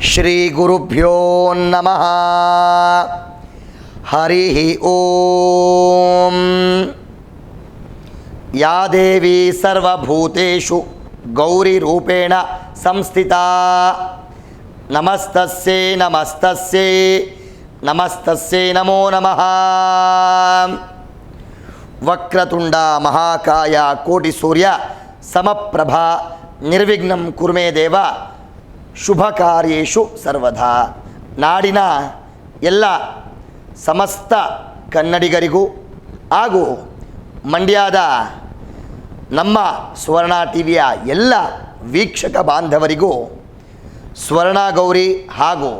శ్రీగురుభ్యో నమ హరి ఓం యా దేవీ సర్వభూతేషు గౌరీ రూపేణ సంస్థిత నమస్తస్యే నమస్తస్యే నమస్తస్యే నమో నమ వక్రతుండ మహాకాయ కోటి సూర్య సమప్రభ నిర్విఘ్నం కుర్మే దేవ ಶುಭ ಕಾರ್ಯೇಷು ಸರ್ವದಾ ನಾಡಿನ ಎಲ್ಲ ಸಮಸ್ತ ಕನ್ನಡಿಗರಿಗೂ ಹಾಗೂ ಮಂಡ್ಯದ ನಮ್ಮ ಸುವರ್ಣ ಟಿ ವಿಯ ಎಲ್ಲ ವೀಕ್ಷಕ ಬಾಂಧವರಿಗೂ ಸ್ವರ್ಣ ಗೌರಿ ಹಾಗೂ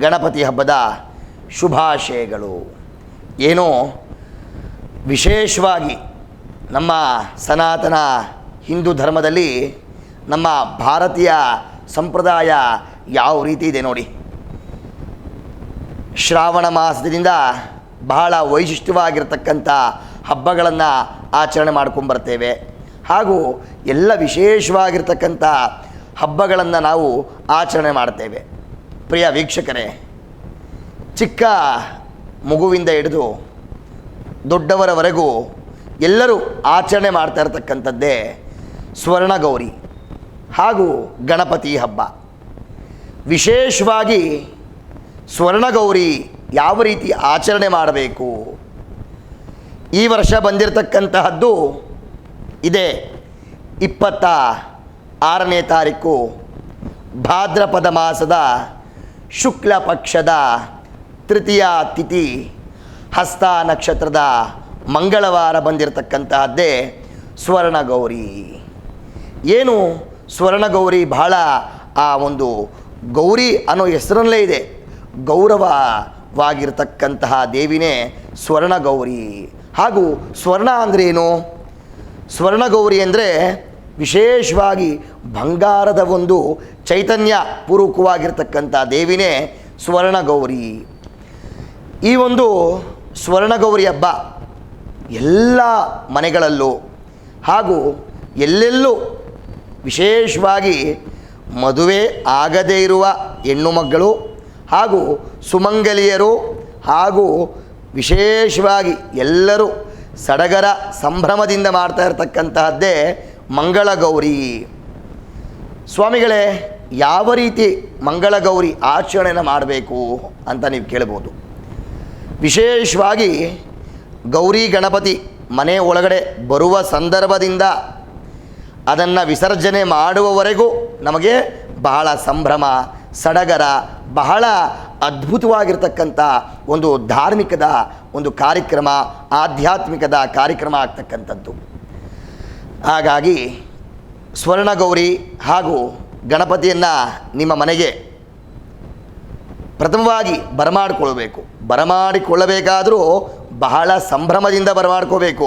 ಗಣಪತಿ ಹಬ್ಬದ ಶುಭಾಶಯಗಳು. ಏನೋ ವಿಶೇಷವಾಗಿ ನಮ್ಮ ಸನಾತನ ಹಿಂದೂ ಧರ್ಮದಲ್ಲಿ ನಮ್ಮ ಭಾರತೀಯ ಸಂಪ್ರದಾಯ ಯಾವ ರೀತಿ ಇದೆ ನೋಡಿ. ಶ್ರಾವಣ ಮಾಸದಿಂದ ಬಹಳ ವೈಶಿಷ್ಟ್ಯವಾಗಿರತಕ್ಕಂಥ ಹಬ್ಬಗಳನ್ನು ಆಚರಣೆ ಮಾಡ್ಕೊಂಬರ್ತೇವೆ ಹಾಗೂ ಎಲ್ಲ ವಿಶೇಷವಾಗಿರ್ತಕ್ಕಂಥ ಹಬ್ಬಗಳನ್ನು ನಾವು ಆಚರಣೆ ಮಾಡ್ತೇವೆ. ಪ್ರಿಯ ವೀಕ್ಷಕರೇ, ಚಿಕ್ಕ ಮಗುವಿಂದ ಹಿಡಿದು ದೊಡ್ಡವರವರೆಗೂ ಎಲ್ಲರೂ ಆಚರಣೆ ಮಾಡ್ತಾ ಇರತಕ್ಕಂಥದ್ದೇ ಸ್ವರ್ಣಗೌರಿ. ಹಾಗೂ ಗಣಪತಿ ಹಬ್ಬ. ವಿಶೇಷವಾಗಿ ಸ್ವರ್ಣಗೌರಿ ಯಾವ ರೀತಿ ಆಚರಣೆ ಮಾಡಬೇಕು? ಈ ವರ್ಷ ಬಂದಿರತಕ್ಕಂತಹದ್ದು ಇದೆ ಇಪ್ಪತ್ತ ಆರನೇ ತಾರೀಕು ಭಾದ್ರಪದ ಮಾಸದ ಶುಕ್ಲ ಪಕ್ಷದ ತೃತೀಯ ತಿಥಿ ಹಸ್ತ ನಕ್ಷತ್ರದ ಮಂಗಳವಾರ ಬಂದಿರತಕ್ಕಂತಹದ್ದೇ ಸ್ವರ್ಣಗೌರಿ. ಏನು ಸ್ವರ್ಣಗೌರಿ ಬಹಳ ಆ ಒಂದು ಗೌರಿ ಅನ್ನೋ ಹೆಸರಲ್ಲೇ ಇದೆ. ಗೌರವವಾಗಿರ್ತಕ್ಕಂತಹ ದೇವಿನೇ ಸ್ವರ್ಣಗೌರಿ. ಹಾಗೂ ಸ್ವರ್ಣ ಅಂದ್ರೇನು ಸ್ವರ್ಣಗೌರಿ ಅಂದರೆ ವಿಶೇಷವಾಗಿ ಬಂಗಾರದ ಒಂದು ಚೈತನ್ಯ ಪೂರ್ವಕವಾಗಿರ್ತಕ್ಕಂಥ ದೇವಿನೇ ಸ್ವರ್ಣಗೌರಿ. ಈ ಒಂದು ಸ್ವರ್ಣಗೌರಿ ಹಬ್ಬ ಎಲ್ಲ ಮನೆಗಳಲ್ಲೂ ಹಾಗೂ ಎಲ್ಲೆಲ್ಲೂ ವಿಶೇಷವಾಗಿ ಮದುವೆ ಆಗದೇ ಇರುವ ಹೆಣ್ಣು ಮಕ್ಕಳು ಹಾಗೂ ಸುಮಂಗಲಿಯರು ಹಾಗೂ ವಿಶೇಷವಾಗಿ ಎಲ್ಲರೂ ಸಡಗರ ಸಂಭ್ರಮದಿಂದ ಮಾಡ್ತಾ ಇರತಕ್ಕಂತಹದ್ದೇ ಮಂಗಳಗೌರಿ. ಸ್ವಾಮಿಗಳೇ, ಯಾವ ರೀತಿ ಮಂಗಳಗೌರಿ ಆಚರಣೆಯನ್ನು ಮಾಡಬೇಕು ಅಂತ ನೀವು ಕೇಳ್ಬೋದು. ವಿಶೇಷವಾಗಿ ಗೌರಿ ಗಣಪತಿ ಮನೆ ಒಳಗಡೆ ಬರುವ ಸಂದರ್ಭದಿಂದ ಅದನ್ನು ವಿಸರ್ಜನೆ ಮಾಡುವವರೆಗೂ ನಮಗೆ ಬಹಳ ಸಂಭ್ರಮ, ಸಡಗರ, ಬಹಳ ಅದ್ಭುತವಾಗಿರ್ತಕ್ಕಂಥ ಒಂದು ಧಾರ್ಮಿಕದ ಒಂದು ಕಾರ್ಯಕ್ರಮ, ಆಧ್ಯಾತ್ಮಿಕದ ಕಾರ್ಯಕ್ರಮ ಆಗ್ತಕ್ಕಂಥದ್ದು. ಹಾಗಾಗಿ ಸ್ವರ್ಣಗೌರಿ ಹಾಗೂ ಗಣಪತಿಯನ್ನು ನಿಮ್ಮ ಮನೆಗೆ ಪ್ರಥಮವಾಗಿ ಬರಮಾಡಿಕೊಳ್ಬೇಕು ಬರಮಾಡಿಕೊಳ್ಳಬೇಕಾದರೂ ಬಹಳ ಸಂಭ್ರಮದಿಂದ ಬರಮಾಡ್ಕೋಬೇಕು.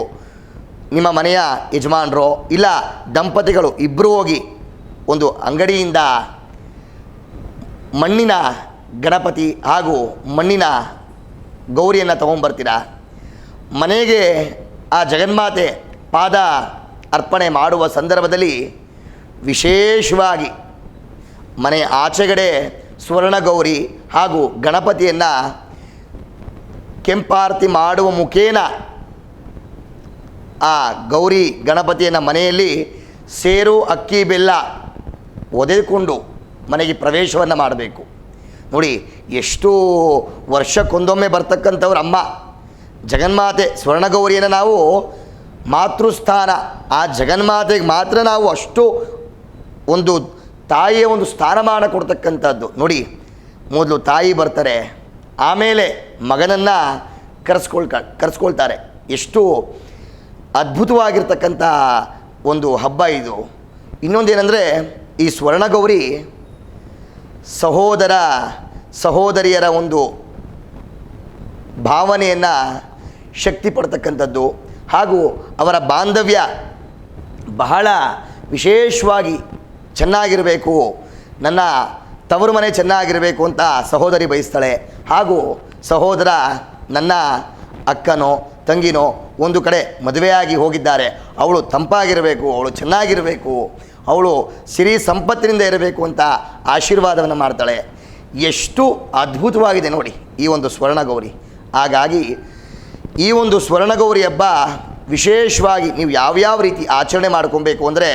ನಿಮ್ಮ ಮನೆಯ ಯಜಮಾನರು ಇಲ್ಲ ದಂಪತಿಗಳು ಇಬ್ಬರು ಹೋಗಿ ಒಂದು ಅಂಗಡಿಯಿಂದ ಮಣ್ಣಿನ ಗಣಪತಿ ಹಾಗೂ ಮಣ್ಣಿನ ಗೌರಿಯನ್ನು ತೊಗೊಂಬರ್ತೀರಾ? ಮನೆಗೆ ಆ ಜಗನ್ಮಾತೆ ಪಾದ ಅರ್ಪಣೆ ಮಾಡುವ ಸಂದರ್ಭದಲ್ಲಿ ವಿಶೇಷವಾಗಿ ಮನೆ ಆಚೆಗಡೆ ಸ್ವರ್ಣಗೌರಿ ಹಾಗೂ ಗಣಪತಿಯನ್ನು ಕೆಂಪಾರತಿ ಮಾಡುವ ಮುಖೇನ ಆ ಗೌರಿ ಗಣಪತಿಯನ್ನು ಮನೆಯಲ್ಲಿ ಸೇರು, ಅಕ್ಕಿ, ಬೆಲ್ಲ ಒದೆಕೊಂಡು ಮನೆಗೆ ಪ್ರವೇಶವನ್ನು ಮಾಡಬೇಕು. ನೋಡಿ, ಎಷ್ಟು ವರ್ಷಕ್ಕೊಂದೊಮ್ಮೆ ಬರ್ತಕ್ಕಂಥವ್ರ ಅಮ್ಮ ಜಗನ್ಮಾತೆ ಸ್ವರ್ಣಗೌರಿಯನ್ನು ನಾವು ಮಾತೃಸ್ಥಾನ. ಆ ಜಗನ್ಮಾತೆಗೆ ಮಾತ್ರ ನಾವು ಅಷ್ಟು ಒಂದು ತಾಯಿಯ ಒಂದು ಸ್ಥಾನಮಾನ ಕೊಡ್ತಕ್ಕಂಥದ್ದು. ನೋಡಿ, ಮೊದಲು ತಾಯಿ ಬರ್ತಾರೆ, ಆಮೇಲೆ ಮಗನನ್ನು ಕರೆಸ್ಕೊಳ್ಕ, ಕರೆಸ್ಕೊಳ್ತಾರೆ. ಎಷ್ಟು ಅದ್ಭುತವಾಗಿರ್ತಕ್ಕಂಥ ಒಂದು ಹಬ್ಬ ಇದು. ಇನ್ನೊಂದೇನೆಂದರೆ ಈ ಸ್ವರ್ಣಗೌರಿ ಸಹೋದರ, ಸಹೋದರಿಯರ ಒಂದು ಭಾವನೆಯನ್ನು ಶಕ್ತಿ ಪಡ್ತಕ್ಕಂಥದ್ದು. ಹಾಗೂ ಅವರ ಬಾಂಧವ್ಯ ಬಹಳ ವಿಶೇಷವಾಗಿ ಚೆನ್ನಾಗಿರಬೇಕು, ನನ್ನ ತವರು ಮನೆ ಚೆನ್ನಾಗಿರಬೇಕು ಅಂತ ಸಹೋದರಿ ಬಯಸ್ತಾಳೆ. ಹಾಗೂ ಸಹೋದರ ನನ್ನ ಅಕ್ಕನೋ ತಂಗಿನೋ ಒಂದು ಕಡೆ ಮದುವೆಯಾಗಿ ಹೋಗಿದ್ದಾರೆ. ಅವಳು ತಂಪಾಗಿರಬೇಕು, ಅವಳು ಚೆನ್ನಾಗಿರಬೇಕು, ಅವಳು ಸಿರಿ ಸಂಪತ್ತಿನಿಂದ ಇರಬೇಕು ಅಂತ ಆಶೀರ್ವಾದವನ್ನು ಮಾಡ್ತಾಳೆ. ಎಷ್ಟು ಅದ್ಭುತವಾಗಿದೆ ನೋಡಿ ಈ ಒಂದು ಸ್ವರ್ಣಗೌರಿ. ಹಾಗಾಗಿ ಈ ಒಂದು ಸ್ವರ್ಣಗೌರಿ ಹಬ್ಬ ವಿಶೇಷವಾಗಿ ನೀವು ಯಾವ್ಯಾವ ರೀತಿ ಆಚರಣೆ ಮಾಡ್ಕೊಬೇಕು ಅಂದರೆ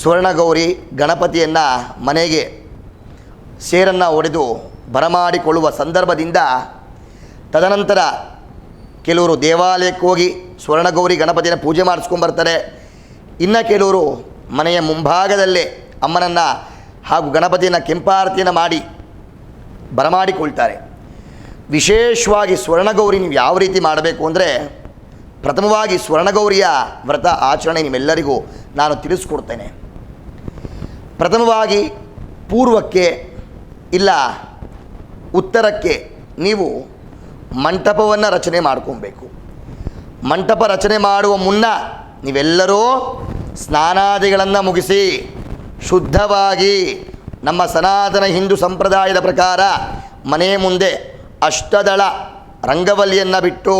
ಸ್ವರ್ಣಗೌರಿ ಗಣಪತಿಯನ್ನು ಮನೆಗೆ ಸೇರನ್ನು ಒಡೆದು ಬರಮಾಡಿಕೊಳ್ಳುವ ಸಂದರ್ಭದಿಂದ ತದನಂತರ ಕೆಲವರು ದೇವಾಲಯಕ್ಕೆ ಹೋಗಿ ಸ್ವರ್ಣಗೌರಿ ಗಣಪತಿನ ಪೂಜೆ ಮಾಡಿಸ್ಕೊಂಬರ್ತಾರೆ ಇನ್ನು ಕೆಲವರು ಮನೆಯ ಮುಂಭಾಗದಲ್ಲೇ ಅಮ್ಮನನ್ನು ಹಾಗೂ ಗಣಪತಿಯನ್ನು ಕೆಂಪಾರತಿಯನ್ನು ಮಾಡಿ ಬರಮಾಡಿಕೊಳ್ತಾರೆ. ವಿಶೇಷವಾಗಿ ಸ್ವರ್ಣಗೌರಿ ನೀವು ಯಾವ ರೀತಿ ಮಾಡಬೇಕು ಅಂದರೆ ಪ್ರಥಮವಾಗಿ ಸ್ವರ್ಣಗೌರಿಯ ವ್ರತ ಆಚರಣೆ ನಿಮ್ಮೆಲ್ಲರಿಗೂ ನಾನು ತಿಳಿಸ್ಕೊಡ್ತೇನೆ. ಪ್ರಥಮವಾಗಿ ಪೂರ್ವಕ್ಕೆ ಇಲ್ಲ ಉತ್ತರಕ್ಕೆ ನೀವು ಮಂಟಪವನ್ನು ರಚನೆ ಮಾಡ್ಕೊಬೇಕು. ಮಂಟಪ ರಚನೆ ಮಾಡುವ ಮುನ್ನ ನೀವೆಲ್ಲರೂ ಸ್ನಾನಾದಿಗಳನ್ನು ಮುಗಿಸಿ ಶುದ್ಧವಾಗಿ ನಮ್ಮ ಸನಾತನ ಹಿಂದೂ ಸಂಪ್ರದಾಯದ ಪ್ರಕಾರ ಮನೆ ಮುಂದೆ ಅಷ್ಟದಳ ರಂಗವಲ್ಲಿಯನ್ನು ಬಿಟ್ಟು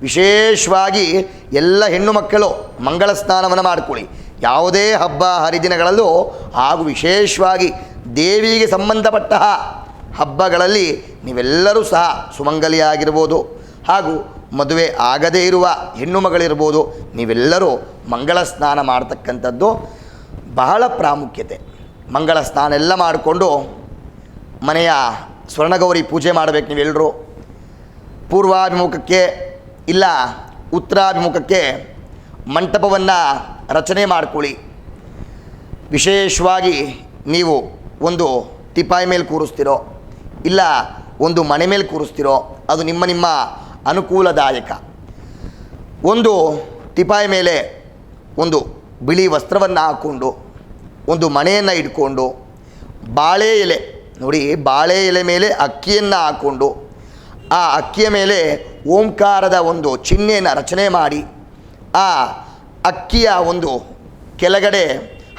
ವಿಶೇಷವಾಗಿ ಎಲ್ಲ ಹೆಣ್ಣು ಮಕ್ಕಳು ಮಂಗಳ ಸ್ನಾನವನ್ನು ಮಾಡಿಕೊಳ್ಳಿ. ಯಾವುದೇ ಹಬ್ಬ ಹರಿದಿನಗಳಲ್ಲೂ ಹಾಗೂ ವಿಶೇಷವಾಗಿ ದೇವಿಗೆ ಸಂಬಂಧಪಟ್ಟ ಹಬ್ಬಗಳಲ್ಲಿ ನೀವೆಲ್ಲರೂ ಸಹ ಸುಮಂಗಲಿಯಾಗಿರ್ಬೋದು. ಹಾಗೂ ಮದುವೆ ಆಗದೇ ಇರುವ ಹೆಣ್ಣು ಮಗಳಿರ್ಬೋದು. ನೀವೆಲ್ಲರೂ ಮಂಗಳ ಸ್ನಾನ ಮಾಡ್ತಕ್ಕಂಥದ್ದು ಬಹಳ ಪ್ರಾಮುಖ್ಯತೆ. ಮಂಗಳ ಸ್ನಾನ ಎಲ್ಲ ಮಾಡಿಕೊಂಡು ಮನೆಯ ಸ್ವರ್ಣಗೌರಿ ಪೂಜೆ ಮಾಡಬೇಕು ನೀವೆಲ್ಲರೂ ಪೂರ್ವಾಭಿಮುಖಕ್ಕೆ ಇಲ್ಲ, ಉತ್ತರಾಭಿಮುಖಕ್ಕೆ ಮಂಟಪವನ್ನು ರಚನೆ ಮಾಡಿಕೊಳ್ಳಿ. ವಿಶೇಷವಾಗಿ ನೀವು ಒಂದು ತಿಪಾಯಿ ಮೇಲೆ ಕೂರಿಸ್ತಿರೋ ಇಲ್ಲ, ಒಂದು ಮನೆ ಮೇಲೆ ಕೂರಿಸ್ತಿರೋ, ಅದು ನಿಮ್ಮ ನಿಮ್ಮ ಅನುಕೂಲದಾಯಕ. ಒಂದು ತಿಪಾಯಿ ಮೇಲೆ ಒಂದು ಬಿಳಿ ವಸ್ತ್ರವನ್ನು ಹಾಕ್ಕೊಂಡು, ಒಂದು ಮಣೆಯನ್ನು ಇಟ್ಕೊಂಡು, ಬಾಳೆ ಎಲೆ, ನೋಡಿ, ಬಾಳೆ ಎಲೆ ಮೇಲೆ ಅಕ್ಕಿಯನ್ನು ಹಾಕ್ಕೊಂಡು, ಆ ಅಕ್ಕಿಯ ಮೇಲೆ ಓಂಕಾರದ ಒಂದು ಚಿಹ್ನೆಯನ್ನು ರಚನೆ ಮಾಡಿ, ಆ ಅಕ್ಕಿಯ ಒಂದು ಕೆಳಗಡೆ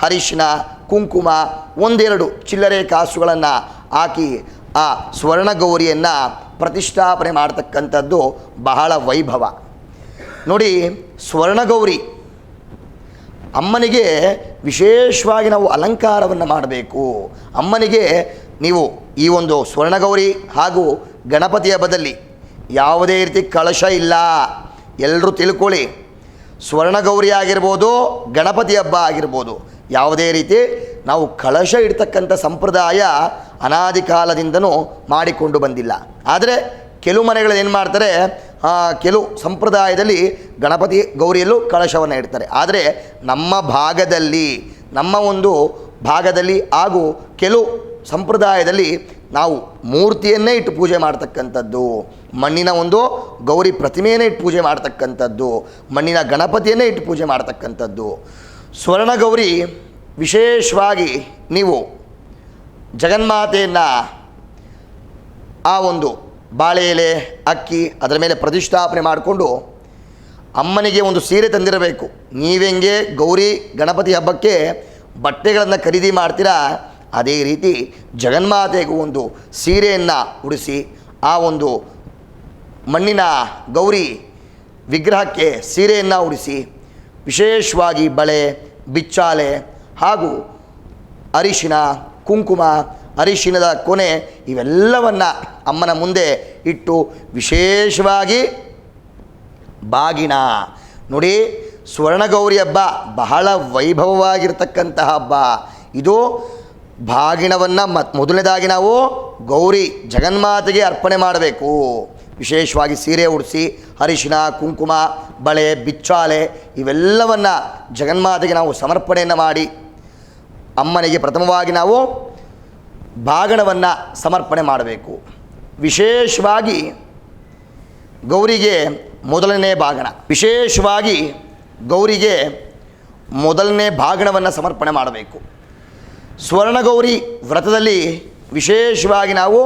ಹರಿಶಿನ ಕುಂಕುಮ, ಒಂದೆರಡು ಚಿಲ್ಲರೆ ಕಾಸುಗಳನ್ನು ಹಾಕಿ ಆ ಸ್ವರ್ಣಗೌರಿಯನ್ನು ಪ್ರತಿಷ್ಠಾಪನೆ ಮಾಡ್ತಕ್ಕಂಥದ್ದು ಬಹಳ ವೈಭವ. ನೋಡಿ, ಸ್ವರ್ಣಗೌರಿ ಅಮ್ಮನಿಗೆ ವಿಶೇಷವಾಗಿ ನಾವು ಅಲಂಕಾರವನ್ನು ಮಾಡಬೇಕು. ಅಮ್ಮನಿಗೆ ನೀವು ಈ ಒಂದು ಸ್ವರ್ಣಗೌರಿ ಹಾಗೂ ಗಣಪತಿ ಹಬ್ಬದಲ್ಲಿ ಯಾವುದೇ ರೀತಿ ಕಳಶ ಇಲ್ಲ. ಎಲ್ಲರೂ ತಿಳ್ಕೊಳ್ಳಿ. ಸ್ವರ್ಣಗೌರಿ ಆಗಿರ್ಬೋದು, ಗಣಪತಿ ಹಬ್ಬ ಆಗಿರ್ಬೋದು, ಯಾವುದೇ ರೀತಿ ನಾವು ಕಳಶ ಇಡ್ತಕ್ಕಂಥ ಸಂಪ್ರದಾಯ ಅನಾದಿ ಕಾಲದಿಂದನೂ ಮಾಡಿಕೊಂಡು ಬಂದಿಲ್ಲ. ಆದರೆ ಕೆಲವು ಮನೆಗಳಲ್ಲಿ ಏನು ಮಾಡ್ತಾರೆ? ಕೆಲವು ಸಂಪ್ರದಾಯದಲ್ಲಿ ಗಣಪತಿ ಗೌರಿಯಲ್ಲೂ ಕಳಶವನ್ನು ಇಡ್ತಾರೆ. ಆದರೆ ನಮ್ಮ ಭಾಗದಲ್ಲಿ, ನಮ್ಮ ಒಂದು ಭಾಗದಲ್ಲಿ ಹಾಗೂ ಕೆಲವು ಸಂಪ್ರದಾಯದಲ್ಲಿ ನಾವು ಮೂರ್ತಿಯನ್ನೇ ಇಟ್ಟು ಪೂಜೆ ಮಾಡ್ತಕ್ಕಂಥದ್ದು, ಮಣ್ಣಿನ ಒಂದು ಗೌರಿ ಪ್ರತಿಮೆಯನ್ನೇ ಇಟ್ಟು ಪೂಜೆ ಮಾಡ್ತಕ್ಕಂಥದ್ದು, ಮಣ್ಣಿನ ಗಣಪತಿಯನ್ನೇ ಇಟ್ಟು ಪೂಜೆ ಮಾಡ್ತಕ್ಕಂಥದ್ದು. ಸ್ವರ್ಣ ಗೌರಿ ವಿಶೇಷವಾಗಿ ನೀವು ಜಗನ್ಮಾತೆಯನ್ನು ಆ ಒಂದು ಬಾಳೆ ಎಲೆ, ಅಕ್ಕಿ ಅದರ ಮೇಲೆ ಪ್ರತಿಷ್ಠಾಪನೆ ಮಾಡಿಕೊಂಡು ಅಮ್ಮನಿಗೆ ಒಂದು ಸೀರೆ ತಂದಿರಬೇಕು. ನೀವೆಂಗೆ ಗೌರಿ ಗಣಪತಿ ಹಬ್ಬಕ್ಕೆ ಬಟ್ಟೆಗಳನ್ನು ಖರೀದಿ ಮಾಡ್ತೀರಾ? ಅದೇ ರೀತಿ ಜಗನ್ಮಾತೆಗೂ ಒಂದು ಸೀರೆಯನ್ನು ಉಡಿಸಿ ಆ ಒಂದು ಮಣ್ಣಿನ ಗೌರಿ ವಿಗ್ರಹಕ್ಕೆ ಸೀರೆಯನ್ನು ಉಡಿಸಿ ವಿಶೇಷವಾಗಿ ಬಳೆ, ಬಿಚ್ಚಾಲೆ ಹಾಗೂ ಅರಿಶಿನ, ಕುಂಕುಮ, ಅರಿಶಿನದ ಕೊನೆ ಇವೆಲ್ಲವನ್ನು ಅಮ್ಮನ ಮುಂದೆ ಇಟ್ಟು ವಿಶೇಷವಾಗಿ ಬಾಗಿನ. ನೋಡಿ, ಸ್ವರ್ಣಗೌರಿ ಹಬ್ಬ ಬಹಳ ವೈಭವವಾಗಿರ್ತಕ್ಕಂತಹ ಹಬ್ಬ. ಇದು ಬಾಗಿನವನ್ನು ಮ, ಮೊದಲನೇದಾಗಿ ನಾವು ಗೌರಿ ಜಗನ್ಮಾತೆಗೆ ಅರ್ಪಣೆ ಮಾಡಬೇಕು. ವಿಶೇಷವಾಗಿ ಸೀರೆ ಉಡಿಸಿ, ಅರಿಶಿನ, ಕುಂಕುಮ, ಬಳೆ, ಬಿಚ್ಚಾಲೆ ಇವೆಲ್ಲವನ್ನು ಜಗನ್ಮಾತೆಗೆ ನಾವು ಸಮರ್ಪಣೆಯನ್ನು ಮಾಡಿ ಅಮ್ಮನಿಗೆ ಪ್ರಥಮವಾಗಿ ನಾವು ಬಾಗಣವನ್ನು ಸಮರ್ಪಣೆ ಮಾಡಬೇಕು. ವಿಶೇಷವಾಗಿ ಗೌರಿಗೆ ಮೊದಲನೇ ಬಾಗಣ ವಿಶೇಷವಾಗಿ ಗೌರಿಗೆ ಮೊದಲನೇ ಬಾಗಣವನ್ನು ಸಮರ್ಪಣೆ ಮಾಡಬೇಕು. ಸ್ವರ್ಣಗೌರಿ ವ್ರತದಲ್ಲಿ ವಿಶೇಷವಾಗಿ ನಾವು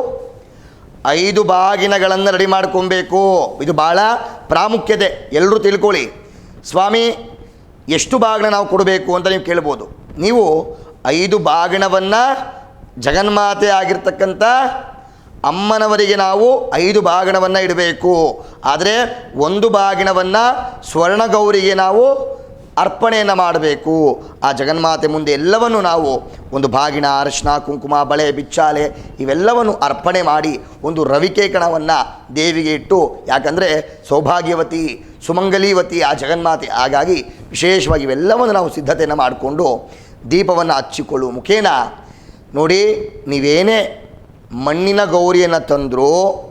ಐದು ಬಾಗಿನಗಳನ್ನು ರೆಡಿ ಮಾಡ್ಕೊಬೇಕು. ಇದು ಭಾಳ ಪ್ರಾಮುಖ್ಯತೆ. ಎಲ್ಲರೂ ತಿಳ್ಕೊಳ್ಳಿ. ಸ್ವಾಮಿ, ಎಷ್ಟು ಬಾಗಿನ ನಾವು ಕೊಡಬೇಕು ಅಂತ ನೀವು ಕೇಳ್ಬೋದು. ನೀವು ಐದು ಬಾಗಿಣವನ್ನು ಜಗನ್ಮಾತೆ ಆಗಿರ್ತಕ್ಕಂಥ ಅಮ್ಮನವರಿಗೆ ನಾವು ಐದು ಬಾಗಿಣವನ್ನು ಇಡಬೇಕು. ಆದರೆ ಒಂದು ಬಾಗಿಣವನ್ನು ಸ್ವರ್ಣಗೌರಿಗೆ ನಾವು ಅರ್ಪಣೆಯನ್ನು ಮಾಡಬೇಕು. ಆ ಜಗನ್ಮಾತೆ ಮುಂದೆ ಎಲ್ಲವನ್ನು ನಾವು ಒಂದು ಬಾಗಿಣ ಅರಶಿನ ಕುಂಕುಮ, ಬಳೆ, ಬಿಚ್ಚಾಲೆ ಇವೆಲ್ಲವನ್ನು ಅರ್ಪಣೆ ಮಾಡಿ ಒಂದು ರವಿಕೆ ಕಣವನ್ನು ದೇವಿಗೆ ಇಟ್ಟು, ಯಾಕಂದರೆ ಸೌಭಾಗ್ಯವತಿ, ಸುಮಂಗಲೀವತಿ ಆ ಜಗನ್ಮಾತೆ. ಹಾಗಾಗಿ ವಿಶೇಷವಾಗಿ ಇವೆಲ್ಲವನ್ನು ನಾವು ಸಿದ್ಧತೆಯನ್ನು ಮಾಡಿಕೊಂಡು ದೀಪವನ್ನು ಹಚ್ಚಿಕೊಳ್ಳುವ ಮುಖೇನ? ನೋಡಿ, ನೀವೇನೇ ಮಣ್ಣಿನ ಗೌರಿಯನ್ನು ತಂದರೂ,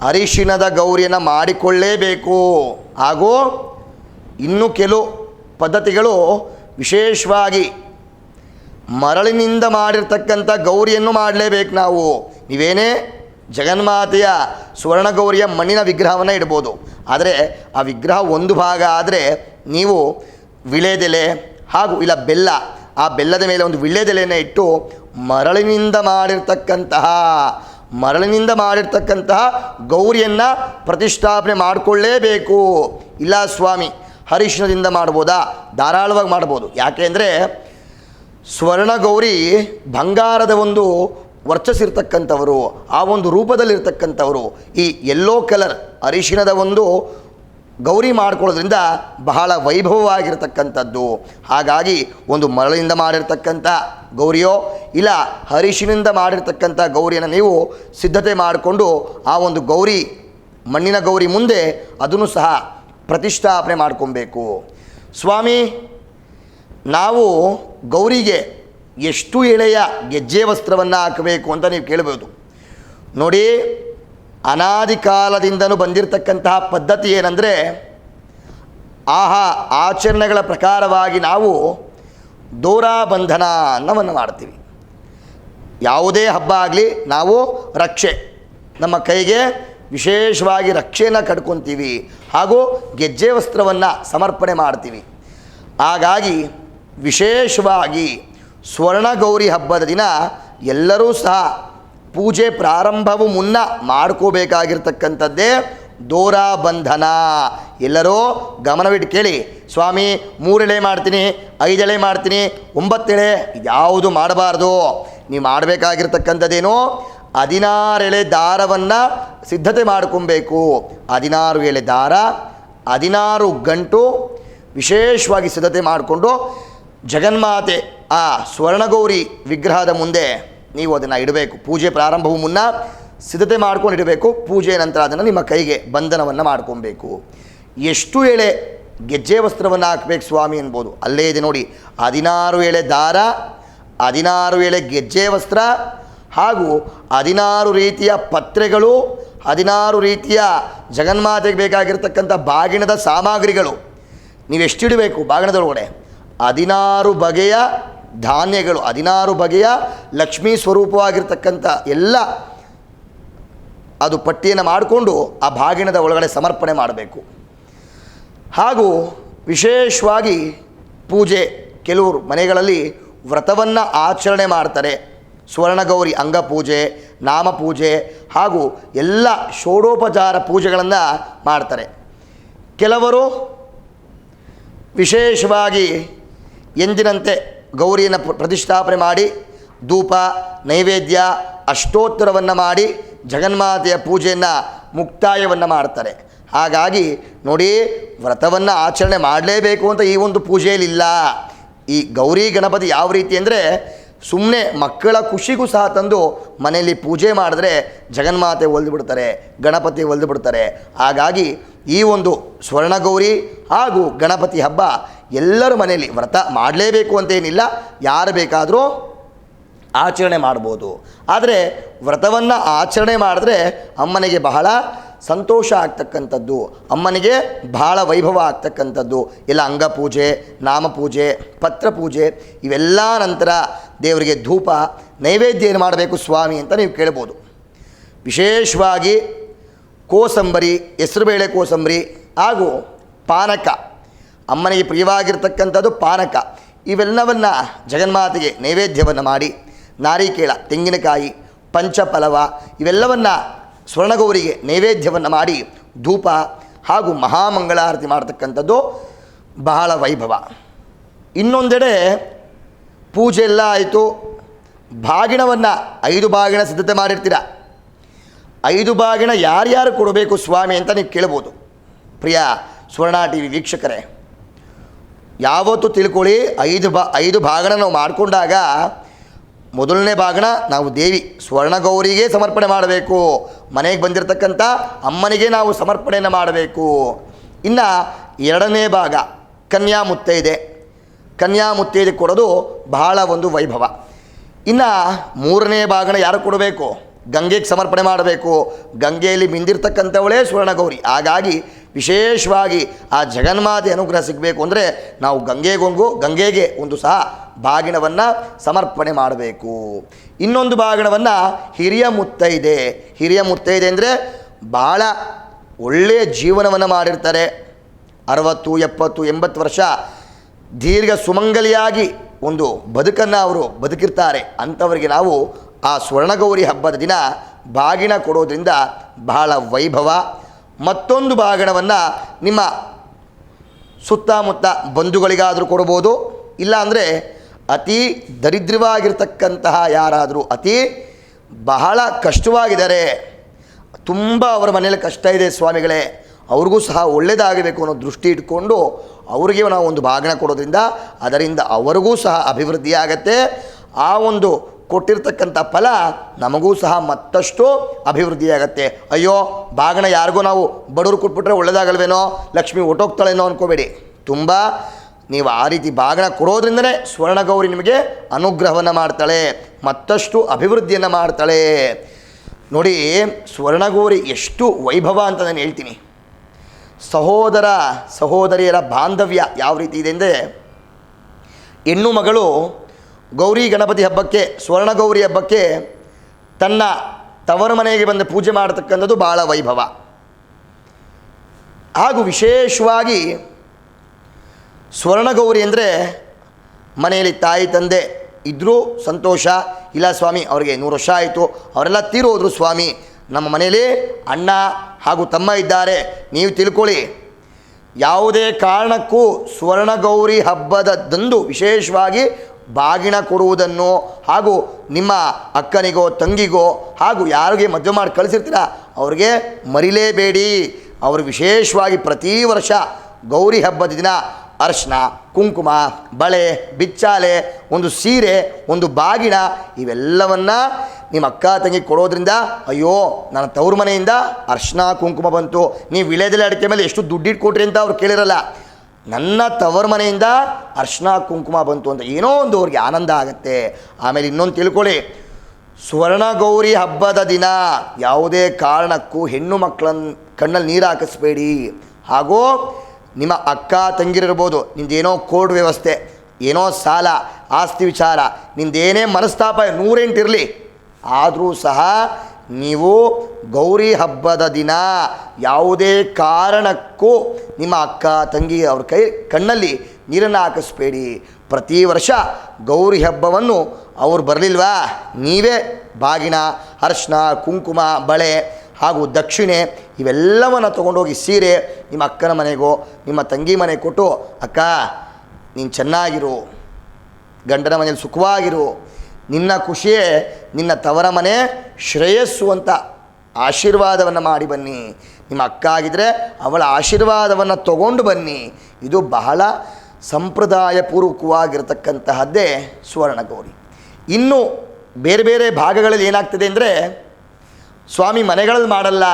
ಅರಿಶಿಣದ ಗೌರಿಯನ್ನು ಮಾಡಿಕೊಳ್ಳೇಬೇಕು. ಹಾಗೂ ಇನ್ನು ಕೆಲವು ಪದ್ಧತಿಗಳು ವಿಶೇಷವಾಗಿ ಮರಳಿನಿಂದ ಮಾಡಿರ್ತಕ್ಕಂಥ ಗೌರಿಯನ್ನು ಮಾಡಲೇಬೇಕು ನಾವು. ನೀವೇನೇ ಜಗನ್ಮಾತೆಯ ಸುವರ್ಣ ಗೌರಿಯ ಮಣ್ಣಿನ ವಿಗ್ರಹವನ್ನು ಇಡ್ಬೋದು. ಆದರೆ ಆ ವಿಗ್ರಹ ಒಂದು ಭಾಗ ಆದರೆ ನೀವು ವಿಳೆದೆಲೆ ಹಾಗೂ ಇಲ್ಲ ಬೆಲ್ಲ. ಆ ಬೆಲ್ಲದ ಮೇಲೆ ಒಂದು ವಿಳ್ಳೆದೆಲೆಯನ್ನು ಇಟ್ಟು ಮರಳಿನಿಂದ ಮಾಡಿರ್ತಕ್ಕಂತಹ ಮರಳಿನಿಂದ ಮಾಡಿರ್ತಕ್ಕಂತಹ ಗೌರಿಯನ್ನು ಪ್ರತಿಷ್ಠಾಪನೆ ಮಾಡಿಕೊಳ್ಳೇಬೇಕು. ಇಲ್ಲ ಸ್ವಾಮಿ ಅರಿಶಿನದಿಂದ ಮಾಡ್ಬೋದಾ? ಧಾರಾಳವಾಗಿ ಮಾಡ್ಬೋದು. ಯಾಕೆ ಅಂದರೆ ಸ್ವರ್ಣ ಗೌರಿ ಬಂಗಾರದ ಒಂದು ವರ್ಚಸ್ಸಿರ್ತಕ್ಕಂಥವರು, ಆ ಒಂದು ರೂಪದಲ್ಲಿರ್ತಕ್ಕಂಥವರು, ಈ ಯೆಲ್ಲೋ ಕಲರ್ ಅರಿಶಿಣದ ಒಂದು ಗೌರಿ ಮಾಡ್ಕೊಳ್ಳೋದ್ರಿಂದ ಬಹಳ ವೈಭವವಾಗಿರ್ತಕ್ಕಂಥದ್ದು. ಹಾಗಾಗಿ ಒಂದು ಮರಳಿಂದ ಮಾಡಿರ್ತಕ್ಕಂಥ ಗೌರಿಯೋ, ಇಲ್ಲ ಹರಿಶಿನಿಂದ ಮಾಡಿರ್ತಕ್ಕಂಥ ಗೌರಿಯನ್ನು ನೀವು ಸಿದ್ಧತೆ ಮಾಡಿಕೊಂಡು ಆ ಒಂದು ಗೌರಿ, ಮಣ್ಣಿನ ಗೌರಿ ಮುಂದೆ ಅದನ್ನು ಸಹ ಪ್ರತಿಷ್ಠಾಪನೆ ಮಾಡ್ಕೊಬೇಕು. ಸ್ವಾಮಿ, ನಾವು ಗೌರಿಗೆ ಎಷ್ಟು ಎಳೆಯ ಗೆಜ್ಜೆ ವಸ್ತ್ರವನ್ನು ಹಾಕಬೇಕು ಅಂತ ನೀವು ಕೇಳಬಹುದು ನೋಡಿ ಅನಾದಿ ಕಾಲದಿಂದಲೂ ಬಂದಿರತಕ್ಕಂತಹ ಪದ್ಧತಿ ಏನಂದರೆ, ಆಹಾ ಆಚರಣೆಗಳ ಪ್ರಕಾರವಾಗಿ ನಾವು ದೂರಾಬಂಧನ ಅನ್ನವನ್ನು ಮಾಡ್ತೀವಿ. ಯಾವುದೇ ಹಬ್ಬ ಆಗಲಿ ನಾವು ರಕ್ಷೆ, ನಮ್ಮ ಕೈಗೆ ವಿಶೇಷವಾಗಿ ರಕ್ಷೆಯನ್ನು ಕಡ್ಕೊತೀವಿ ಹಾಗೂ ಗೆಜ್ಜೆ ವಸ್ತ್ರವನ್ನು ಸಮರ್ಪಣೆ ಮಾಡ್ತೀವಿ. ಹಾಗಾಗಿ ವಿಶೇಷವಾಗಿ ಸ್ವರ್ಣಗೌರಿ ಹಬ್ಬದ ದಿನ ಎಲ್ಲರೂ ಸಹ ಪೂಜೆ ಪ್ರಾರಂಭವು ಮುನ್ನ ಮಾಡ್ಕೋಬೇಕಾಗಿರ್ತಕ್ಕಂಥದ್ದೇ ದೋರಾಬಂಧನ. ಎಲ್ಲರೂ ಗಮನವಿಟ್ಟು ಕೇಳಿ, ಸ್ವಾಮಿ, ಮೂರೆಳೆ ಮಾಡ್ತೀನಿ, ಐದೆಳೆ ಮಾಡ್ತೀನಿ, ಒಂಬತ್ತೆಳೆ ಯಾವುದು ಮಾಡಬಾರ್ದು. ನೀವು ಮಾಡಬೇಕಾಗಿರ್ತಕ್ಕಂಥದ್ದೇನು? ಹದಿನಾರೆಳೆ ದಾರವನ್ನು ಸಿದ್ಧತೆ ಮಾಡ್ಕೊಬೇಕು. ಹದಿನಾರು ಎಳೆ ದಾರ, ಹದಿನಾರು ಗಂಟು ವಿಶೇಷವಾಗಿ ಸಿದ್ಧತೆ ಮಾಡಿಕೊಂಡು ಜಗನ್ಮಾತೆ ಆ ಸ್ವರ್ಣಗೌರಿ ವಿಗ್ರಹದ ಮುಂದೆ ನೀವು ಅದನ್ನು ಇಡಬೇಕು. ಪೂಜೆ ಪ್ರಾರಂಭವು ಮುನ್ನ ಸಿದ್ಧತೆ ಮಾಡ್ಕೊಂಡು ಇಡಬೇಕು. ಪೂಜೆ ನಂತರ ಅದನ್ನು ನಿಮ್ಮ ಕೈಗೆ ಬಂಧನವನ್ನು ಮಾಡ್ಕೊಬೇಕು. ಎಷ್ಟು ಎಳೆ ಗೆಜ್ಜೆ ವಸ್ತ್ರವನ್ನು ಹಾಕಬೇಕು ಸ್ವಾಮಿ ಅನ್ಬೋದು. ಅಲ್ಲೇ ಇದೆ ನೋಡಿ. ಹದಿನಾರು ಎಳೆ ದಾರ, ಹದಿನಾರು ಎಳೆ ಗೆಜ್ಜೆ ವಸ್ತ್ರ ಹಾಗೂ ಹದಿನಾರು ರೀತಿಯ ಪತ್ರೆಗಳು, ಹದಿನಾರು ರೀತಿಯ ಜಗನ್ಮಾತೆಗೆ ಬೇಕಾಗಿರ್ತಕ್ಕಂಥ ಬಾಗಿಣದ ಸಾಮಗ್ರಿಗಳು. ನೀವೆಷ್ಟಿಡಬೇಕು ಬಾಗಿಣದೊಳಗಡೆ? ಹದಿನಾರು ಬಗೆಯ ಧಾನ್ಯಗಳು ಹದಿನಾರು ಬಗೆಯ ಲಕ್ಷ್ಮೀ ಸ್ವರೂಪವಾಗಿರ್ತಕ್ಕಂಥ ಎಲ್ಲ ಅದು ಪಟ್ಟಿಯನ್ನು ಮಾಡಿಕೊಂಡು ಆ ಬಾಗಿಣದ ಒಳಗಡೆ ಸಮರ್ಪಣೆ ಮಾಡಬೇಕು. ಹಾಗೂ ವಿಶೇಷವಾಗಿ ಪೂಜೆ ಕೆಲವರು ಮನೆಗಳಲ್ಲಿ ವ್ರತವನ್ನು ಆಚರಣೆ ಮಾಡ್ತಾರೆ. ಸ್ವರ್ಣಗೌರಿ ಅಂಗಪೂಜೆ ನಾಮಪೂಜೆ ಹಾಗೂ ಎಲ್ಲ ಷೋಡೋಪಚಾರ ಪೂಜೆಗಳನ್ನು ಮಾಡ್ತಾರೆ. ಕೆಲವರು ವಿಶೇಷವಾಗಿ ಎಂದಿನಂತೆ ಗೌರಿಯನ್ನು ಪ್ರ- ಪ್ರತಿಷ್ಠಾಪನೆ ಮಾಡಿ, ಧೂಪ, ನೈವೇದ್ಯ, ಅಷ್ಟೋತ್ತರವನ್ನು ಮಾಡಿ, ಜಗನ್ಮಾತೆಯ ಪೂಜೆಯನ್ನು, ಮುಕ್ತಾಯವನ್ನು ಮಾಡ್ತಾರೆ. ಹಾಗಾಗಿ ನೋಡಿ, ವ್ರತವನ್ನು ಆಚರಣೆ ಮಾಡಲೇಬೇಕು ಅಂತ ಈ ಒಂದು ಪೂಜೆಯಲ್ಲಿಲ್ಲ. ಈ ಗೌರಿ ಗಣಪತಿ ಯಾವ ರೀತಿ ಅಂದರೆ ಸುಮ್ಮನೆ ಮಕ್ಕಳ ಖುಷಿಗೂ ಸಹ ತಂದು ಮನೆಯಲ್ಲಿ ಪೂಜೆ ಮಾಡಿದ್ರೆ ಜಗನ್ಮಾತೆ ಒಲಿದು ಬಿಡ್ತಾರೆ ಗಣಪತಿ ಒಲ್ದು ಬಿಡ್ತಾರೆ ಹಾಗಾಗಿ ಈ ಒಂದು ಸ್ವರ್ಣಗೌರಿ ಹಾಗೂ ಗಣಪತಿ ಹಬ್ಬ ಎಲ್ಲರ ಮನೆಯಲ್ಲಿ ವ್ರತ ಮಾಡಲೇಬೇಕು ಅಂತೇನಿಲ್ಲ. ಯಾರು ಬೇಕಾದರೂ ಆಚರಣೆ ಮಾಡ್ಬೋದು. ಆದರೆ ವ್ರತವನ್ನು ಆಚರಣೆ ಮಾಡಿದ್ರೆ ಅಮ್ಮನಿಗೆ ಬಹಳ ಸಂತೋಷ ಆಗ್ತಕ್ಕಂಥದ್ದು. ಅಮ್ಮನಿಗೆ ಬಹಳ ವೈಭವ ಆಗ್ತಕ್ಕಂಥದ್ದು. ಇಲ್ಲ ಅಂಗಪೂಜೆ ನಾಮಪೂಜೆ ಪತ್ರಪೂಜೆ ಇವೆಲ್ಲ ನಂತರ ದೇವರಿಗೆ ಧೂಪ, ನೈವೇದ್ಯ ಏನು ಮಾಡಬೇಕು ಸ್ವಾಮಿ ಅಂತ ನೀವು ಕೇಳ್ಬೋದು. ವಿಶೇಷವಾಗಿ ಕೋಸಂಬರಿ ಹೆಸರುಬೇಳೆ ಕೋಸಂಬರಿ ಹಾಗೂ ಪಾನಕ. ಅಮ್ಮನಿಗೆ ಪ್ರಿಯವಾಗಿರ್ತಕ್ಕಂಥದ್ದು ಪಾನಕ. ಇವೆಲ್ಲವನ್ನು ಜಗನ್ಮಾತೆಗೆ ನೈವೇದ್ಯವನ್ನು ಮಾಡಿ, ನಾರಿಕೇಳ, ತೆಂಗಿನಕಾಯಿ ಪಂಚಫಲವ ಇವೆಲ್ಲವನ್ನು ಸ್ವರ್ಣಗೌರಿಗೆ ನೈವೇದ್ಯವನ್ನು ಮಾಡಿ ಧೂಪ ಹಾಗೂ ಮಹಾಮಂಗಳಾರತಿ ಮಾಡ್ತಕ್ಕಂಥದ್ದು ಬಹಳ ವೈಭವ. ಇನ್ನೊಂದೆಡೆ ಪೂಜೆ ಎಲ್ಲ ಆಯಿತು. ಬಾಗಿಣವನ್ನು ಐದು ಬಾಗಿಣ ಸಿದ್ಧತೆ ಮಾಡಿರ್ತೀರ. ಐದು ಬಾಗಿಣ ಯಾರ್ಯಾರು ಕೊಡಬೇಕು ಸ್ವಾಮಿ ಅಂತ ನೀವು ಕೇಳ್ಬೋದು. ಪ್ರಿಯ ಸ್ವರ್ಣ ಟಿ ವಿ ವೀಕ್ಷಕರೇ ಯಾವತ್ತು ತಿಳ್ಕೊಳ್ಳಿ, ಐದು ಬಾ ಐದು ಭಾಗನ ನಾವು ಮಾಡಿಕೊಂಡಾಗ ಮೊದಲನೇ ಭಾಗನ ನಾವು ದೇವಿ ಸ್ವರ್ಣಗೌರಿಗೆ ಸಮರ್ಪಣೆ ಮಾಡಬೇಕು. ಮನೆಗೆ ಬಂದಿರತಕ್ಕಂಥ ಅಮ್ಮನಿಗೆ ನಾವು ಸಮರ್ಪಣೆಯನ್ನು ಮಾಡಬೇಕು. ಇನ್ನು ಎರಡನೇ ಭಾಗ ಕನ್ಯಾ ಮುತ್ತೈದೆ ಕನ್ಯಾ ಮುತ್ತೈದೆ ಕೊಡೋದು ಬಹಳ ಒಂದು ವೈಭವ. ಇನ್ನು ಮೂರನೇ ಭಾಗನ ಯಾರು ಕೊಡಬೇಕು? ಗಂಗೆಗೆ ಸಮರ್ಪಣೆ ಮಾಡಬೇಕು. ಗಂಗೆಯಲ್ಲಿ ಮಿಂದಿರ್ತಕ್ಕಂಥವಳೇ ಸುವರ್ಣಗೌರಿ ಹಾಗಾಗಿ ವಿಶೇಷವಾಗಿ ಆ ಜಗನ್ಮಾತೆ ಅನುಗ್ರಹ ಸಿಗಬೇಕು ಅಂದರೆ ನಾವು ಗಂಗೆಗೊಂಗು ಗಂಗೆಗೆ ಒಂದು ಸಹ ಬಾಗಿಣವನ್ನು ಸಮರ್ಪಣೆ ಮಾಡಬೇಕು. ಇನ್ನೊಂದು ಬಾಗಿಣವನ್ನು ಹಿರಿಯ ಮುತ್ತೈದೆ ಹಿರಿಯ ಮುತ್ತೈದೆ ಅಂದರೆ ಭಾಳ ಒಳ್ಳೆಯ ಜೀವನವನ್ನು ಮಾಡಿರ್ತಾರೆ. ಅರವತ್ತು, ಎಪ್ಪತ್ತು, ಎಂಬತ್ತು ವರ್ಷ ದೀರ್ಘ ಸುಮಂಗಲಿಯಾಗಿ ಒಂದು ಬದುಕನ್ನು ಅವರು ಬದುಕಿರ್ತಾರೆ. ಅಂಥವರಿಗೆ ನಾವು ಆ ಸ್ವರ್ಣಗೌರಿ ಹಬ್ಬದ ದಿನ ಬಾಗಿನ ಕೊಡೋದರಿಂದ ಬಹಳ ವೈಭವ. ಮತ್ತೊಂದು ಬಾಗಿಣವನ್ನು ನಿಮ್ಮ ಸುತ್ತಮುತ್ತ ಬಂಧುಗಳಿಗಾದರೂ ಕೊಡ್ಬೋದು. ಇಲ್ಲಾಂದರೆ ಅತಿ ದರಿದ್ರವಾಗಿರ್ತಕ್ಕಂತಹ ಯಾರಾದರೂ ಅತಿ ಬಹಳ ಕಷ್ಟವಾಗಿದ್ದಾರೆ. ತುಂಬ ಅವರ ಮನೇಲಿ ಕಷ್ಟ ಇದೆ ಸ್ವಾಮಿಗಳೇ. ಅವ್ರಿಗೂ ಸಹ ಒಳ್ಳೆಯದಾಗಬೇಕು ಅನ್ನೋ ದೃಷ್ಟಿ ಇಟ್ಕೊಂಡು ಅವರಿಗೆ ನಾವು ಒಂದು ಬಾಗಿನ ಕೊಡೋದ್ರಿಂದ ಅದರಿಂದ ಅವರಿಗೂ ಸಹ ಅಭಿವೃದ್ಧಿಯಾಗತ್ತೆ. ಆ ಒಂದು ಕೊಟ್ಟಿರ್ತಕ್ಕಂಥ ಫಲ ನಮಗೂ ಸಹ ಮತ್ತಷ್ಟು ಅಭಿವೃದ್ಧಿಯಾಗತ್ತೆ. ಅಯ್ಯೋ, ಬಾಗಣ ಯಾರಿಗೂ ನಾವು ಬಡವರು ಕೊಟ್ಬಿಟ್ರೆ ಒಳ್ಳೆಯದಾಗಲ್ವೇನೋ ಲಕ್ಷ್ಮಿ ಹೊಟ್ಟೋಗ್ತಾಳೇನೋ ಅಂದ್ಕೋಬೇಡಿ ತುಂಬ ನೀವು ಆ ರೀತಿ ಬಾಗಣ ಕೊಡೋದ್ರಿಂದನೇ ಸ್ವರ್ಣಗೌರಿ ನಿಮಗೆ ಅನುಗ್ರಹವನ್ನು ಮಾಡ್ತಾಳೆ, ಮತ್ತಷ್ಟು ಅಭಿವೃದ್ಧಿಯನ್ನು ಮಾಡ್ತಾಳೆ. ನೋಡಿ, ಸ್ವರ್ಣಗೌರಿ ಎಷ್ಟು ವೈಭವ ಅಂತ ನಾನು ಹೇಳ್ತೀನಿ. ಸಹೋದರ, ಸಹೋದರಿಯರ ಬಾಂಧವ್ಯ ಯಾವ ರೀತಿ ಇದೆ ಅಂದರೆ, ಹೆಣ್ಣು ಮಗಳು ಗೌರಿ ಗಣಪತಿ ಹಬ್ಬಕ್ಕೆ, ಸ್ವರ್ಣಗೌರಿ ಹಬ್ಬಕ್ಕೆ ತನ್ನ ತವರು ಮನೆಗೆ ಬಂದು ಪೂಜೆ ಮಾಡತಕ್ಕಂಥದ್ದು ಭಾಳ ವೈಭವ. ಹಾಗೂ ವಿಶೇಷವಾಗಿ ಸ್ವರ್ಣಗೌರಿ ಅಂದರೆ ಮನೆಯಲ್ಲಿ ತಾಯಿ, ತಂದೆ ಇದ್ದರೂ ಸಂತೋಷ. ಇಲ್ಲ ಸ್ವಾಮಿ, ಅವರಿಗೆ ನೂರು ವರ್ಷ ಆಯಿತು. ಅವರೆಲ್ಲ ತೀರೋದ್ರು ಸ್ವಾಮಿ. ನಮ್ಮ ಮನೆಯಲ್ಲಿ ಅಣ್ಣ ಹಾಗೂ ತಮ್ಮ ಇದ್ದಾರೆ. ನೀವು ತಿಳ್ಕೊಳ್ಳಿ. ಯಾವುದೇ ಕಾರಣಕ್ಕೂ ಸ್ವರ್ಣಗೌರಿ ಹಬ್ಬದದಂದು ವಿಶೇಷವಾಗಿ ಬಾಗಿಣ ಕೊಡುವುದನ್ನು ಹಾಗೂ ನಿಮ್ಮ ಅಕ್ಕನಿಗೋ, ತಂಗಿಗೋ ಹಾಗೂ ಯಾರಿಗೆ ಮದುವೆ ಮಾಡಿ ಕಳಿಸಿರ್ತೀರ, ಅವ್ರಿಗೆ ಮರಿಲೇಬೇಡಿ. ಅವರು ವಿಶೇಷವಾಗಿ ಪ್ರತಿ ವರ್ಷ ಗೌರಿ ಹಬ್ಬದ ದಿನ ಅರ್ಶಿನ, ಕುಂಕುಮ, ಬಳೆ, ಬಿಚ್ಚಾಲೆ, ಒಂದು ಸೀರೆ, ಒಂದು ಬಾಗಿಣ ಇವೆಲ್ಲವನ್ನು ನಿಮ್ಮ ಅಕ್ಕ, ತಂಗಿ ಕೊಡೋದ್ರಿಂದ ಅಯ್ಯೋ, ನನ್ನ ತವ್ರ ಮನೆಯಿಂದ ಅರ್ಶಿನ, ಕುಂಕುಮ ಬಂತು. ನೀವು ವಿಳೆದೆಲೆ ಅಡಿಕೆ ಮೇಲೆ ಎಷ್ಟು ದುಡ್ಡಿಟ್ಟು ಕೊಟ್ರಿ ಅಂತ ಅವ್ರು ಕೇಳಿರಲ್ಲ. ನನ್ನ ತವರ ಮನೆಯಿಂದ ಅರ್ಶನ ಕುಂಕುಮ ಬಂತು ಅಂತ ಏನೋ ಒಂದು ಅವ್ರಿಗೆ ಆನಂದ ಆಗುತ್ತೆ. ಆಮೇಲೆ ಇನ್ನೊಂದು ತಿಳ್ಕೊಳ್ಳಿ. ಸ್ವರ್ಣಗೌರಿ ಹಬ್ಬದ ದಿನ ಯಾವುದೇ ಕಾರಣಕ್ಕೂ ಹೆಣ್ಣು ಮಕ್ಕಳನ್ನ ಕಣ್ಣಲ್ಲಿ ನೀರು ಹಾಕಿಸ್ಬೇಡಿ. ಹಾಗೂ ನಿಮ್ಮ ಅಕ್ಕ ತಂಗಿರಿರ್ಬೋದು, ನಿಂದೇನೋ ಕೋರ್ಟ್ ವ್ಯವಸ್ಥೆ, ಏನೋ ಸಾಲ, ಆಸ್ತಿ ವಿಚಾರ, ನಿಂದೇನೇ ಮನಸ್ತಾಪ ನೂರೆಂಟಿರಲಿ ಆದರೂ ಸಹ ನೀವು ಗೌರಿ ಹಬ್ಬದ ದಿನ ಯಾವುದೇ ಕಾರಣಕ್ಕೂ ನಿಮ್ಮ ಅಕ್ಕ, ತಂಗಿ ಅವ್ರ ಕೈ ಕಣ್ಣಲ್ಲಿ ನೀರನ್ನು ಹಾಕಿಸ್ಬೇಡಿ. ಪ್ರತಿ ವರ್ಷ ಗೌರಿ ಹಬ್ಬವನ್ನು ಅವ್ರು ಬರಲಿಲ್ವಾ? ನೀವೇ ಬಾಗಿನ ಅರ್ಶಿನ ಕುಂಕುಮ, ಬಳೆ ಹಾಗೂ ದಕ್ಷಿಣೆ ಇವೆಲ್ಲವನ್ನು ತೊಗೊಂಡೋಗಿ ಸೀರೆ ನಿಮ್ಮ ಅಕ್ಕನ ಮನೆಗೋ, ನಿಮ್ಮ ತಂಗಿ ಮನೆಗೆ ಕೊಟ್ಟು, ಅಕ್ಕ, ನೀನು ಚೆನ್ನಾಗಿರು. ಗಂಡನ ಮನೇಲಿ ಸುಖವಾಗಿರು. ನಿನ್ನ ಖುಷಿಯೇ ನಿನ್ನ ತವರ ಮನೆ ಶ್ರೇಯಸ್ಸು ಅಂತ ಆಶೀರ್ವಾದವನ್ನು ಮಾಡಿ ಬನ್ನಿ. ನಿಮ್ಮ ಅಕ್ಕ ಆಗಿದ್ದರೆ ಅವಳ ಆಶೀರ್ವಾದವನ್ನು ತಗೊಂಡು ಬನ್ನಿ. ಇದು ಬಹಳ ಸಂಪ್ರದಾಯಪೂರ್ವಕವಾಗಿರತಕ್ಕಂತಹದ್ದೇ ಸುವರ್ಣಗೌರಿ. ಇನ್ನು ಬೇರೆ ಬೇರೆ ಭಾಗಗಳಲ್ಲಿ ಏನಾಗ್ತದೆ ಅಂದರೆ ಸ್ವಾಮಿ ಮನೆಗಳಲ್ಲಿ ಮಾಡಲ್ಲ.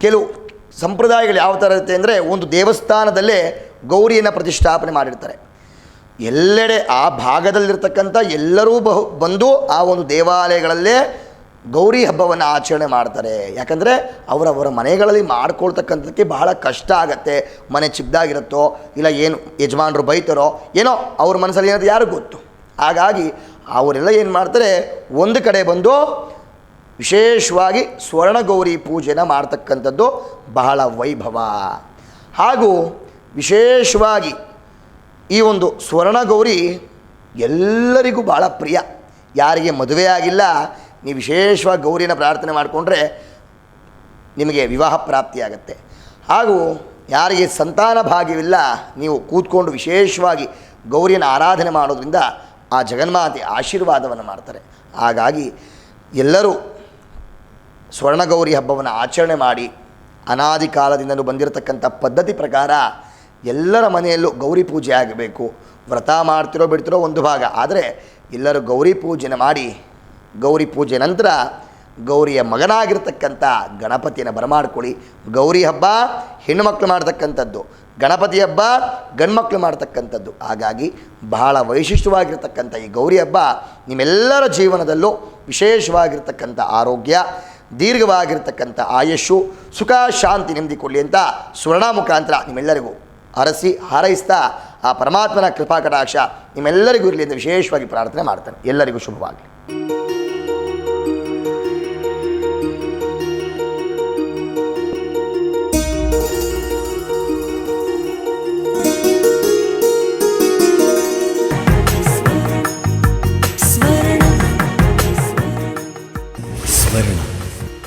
ಕೆಲವು ಸಂಪ್ರದಾಯಗಳು ಯಾವ ಥರ ಇರುತ್ತೆ ಅಂದರೆ ಒಂದು ದೇವಸ್ಥಾನದಲ್ಲೇ ಗೌರಿಯನ್ನು ಪ್ರತಿಷ್ಠಾಪನೆ ಮಾಡಿರ್ತಾರೆ. ಎಲ್ಲೆಡೆ ಆ ಭಾಗದಲ್ಲಿರ್ತಕ್ಕಂಥ ಎಲ್ಲರೂ ಬಹು ಬಂದು ಆ ಒಂದು ದೇವಾಲಯಗಳಲ್ಲೇ ಗೌರಿ ಹಬ್ಬವನ್ನು ಆಚರಣೆ ಮಾಡ್ತಾರೆ. ಯಾಕಂದರೆ ಅವರವರ ಮನೆಗಳಲ್ಲಿ ಮಾಡ್ಕೊಳ್ತಕ್ಕಂಥದ್ದಕ್ಕೆ ಬಹಳ ಕಷ್ಟ ಆಗತ್ತೆ. ಮನೆ ಚಿಕ್ಕದಾಗಿರುತ್ತೋ, ಇಲ್ಲ ಏನು ಯಜಮಾನರು ಬೈತಾರೋ, ಏನೋ ಅವ್ರ ಮನಸ್ಸಲ್ಲಿ ಏನಾದ್ರು ಯಾರು ಗೊತ್ತು. ಹಾಗಾಗಿ ಅವರೆಲ್ಲ ಏನು ಮಾಡ್ತಾರೆ, ಒಂದು ಕಡೆ ಬಂದು ವಿಶೇಷವಾಗಿ ಸ್ವರ್ಣಗೌರಿ ಪೂಜೆನ ಮಾಡ್ತಕ್ಕಂಥದ್ದು ಬಹಳ ವೈಭವ. ಹಾಗೂ ವಿಶೇಷವಾಗಿ ಈ ಒಂದು ಸ್ವರ್ಣಗೌರಿ ಎಲ್ಲರಿಗೂ ಭಾಳ ಪ್ರಿಯ. ಯಾರಿಗೆ ಮದುವೆ ಆಗಿಲ್ಲ, ನೀವು ವಿಶೇಷವಾಗಿ ಗೌರಿನ ಪ್ರಾರ್ಥನೆ ಮಾಡಿಕೊಂಡ್ರೆ ನಿಮಗೆ ವಿವಾಹ ಪ್ರಾಪ್ತಿಯಾಗತ್ತೆ. ಹಾಗೂ ಯಾರಿಗೆ ಸಂತಾನ ಭಾಗ್ಯವಿಲ್ಲ, ನೀವು ಕೂತ್ಕೊಂಡು ವಿಶೇಷವಾಗಿ ಗೌರಿಯನ್ನು ಆರಾಧನೆ ಮಾಡೋದ್ರಿಂದ ಆ ಜಗನ್ಮಾತೆ ಆಶೀರ್ವಾದವನ್ನು ಮಾಡ್ತಾರೆ. ಹಾಗಾಗಿ ಎಲ್ಲರೂ ಸ್ವರ್ಣಗೌರಿ ಹಬ್ಬವನ್ನು ಆಚರಣೆ ಮಾಡಿ, ಅನಾದಿ ಕಾಲದಿಂದಲೂ ಬಂದಿರತಕ್ಕಂಥ ಪದ್ಧತಿ ಪ್ರಕಾರ ಎಲ್ಲರ ಮನೆಯಲ್ಲೂ ಗೌರಿ ಪೂಜೆ ಆಗಬೇಕು. ವ್ರತ ಮಾಡ್ತಿರೋ ಬಿಡ್ತಿರೋ ಒಂದು ಭಾಗ. ಆದರೆ ಎಲ್ಲರೂ ಗೌರಿ ಪೂಜೆನ ಮಾಡಿ, ಗೌರಿ ಪೂಜೆ ನಂತರ ಗೌರಿಯ ಮಗನಾಗಿರ್ತಕ್ಕಂಥ ಗಣಪತಿಯನ್ನು ಬರಮಾಡ್ಕೊಳ್ಳಿ. ಗೌರಿ ಹಬ್ಬ ಹೆಣ್ಣುಮಕ್ಳು ಮಾಡ್ತಕ್ಕಂಥದ್ದು. ಗಣಪತಿ ಹಬ್ಬ ಗಂಡ್ಮಕ್ಳು ಮಾಡ್ತಕ್ಕಂಥದ್ದು. ಹಾಗಾಗಿ ಬಹಳ ವೈಶಿಷ್ಟ್ಯವಾಗಿರ್ತಕ್ಕಂಥ ಈ ಗೌರಿ ಹಬ್ಬ ನಿಮ್ಮೆಲ್ಲರ ಜೀವನದಲ್ಲೂ ವಿಶೇಷವಾಗಿರ್ತಕ್ಕಂಥ ಆರೋಗ್ಯ, ದೀರ್ಘವಾಗಿರ್ತಕ್ಕಂಥ ಆಯಸ್ಸು, ಸುಖ, ಶಾಂತಿ ನೆಮ್ಮದಿ ಕೊಡಲಿ ಅಂತ ಸುವರ್ಣ ಮುಖಾಂತರ ನಿಮ್ಮೆಲ್ಲರಿಗೂ ಹರಸಿ ಹಾರೈಸ್ತಾ ಆ ಪರಮಾತ್ಮನ ಕೃಪಾ ಕಟಾಕ್ಷ ನಿಮ್ಮೆಲ್ಲರಿಗೂ ಇರಲಿ ಎಂದು ವಿಶೇಷವಾಗಿ ಪ್ರಾರ್ಥನೆ ಮಾಡ್ತಾನೆ. ಎಲ್ಲರಿಗೂ ಶುಭವಾಗಲಿ.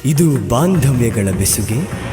ಇದು ಬಾಂಧವ್ಯಗಳ ಬೆಸುಗೆ.